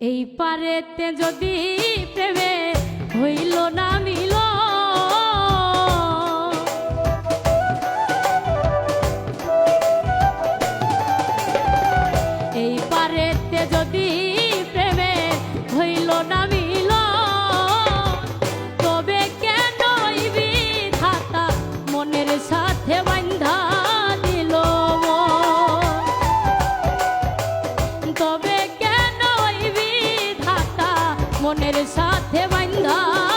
এই পারেতে যদি প্রেমে হইল না মিল মনের সাথে বান্ধা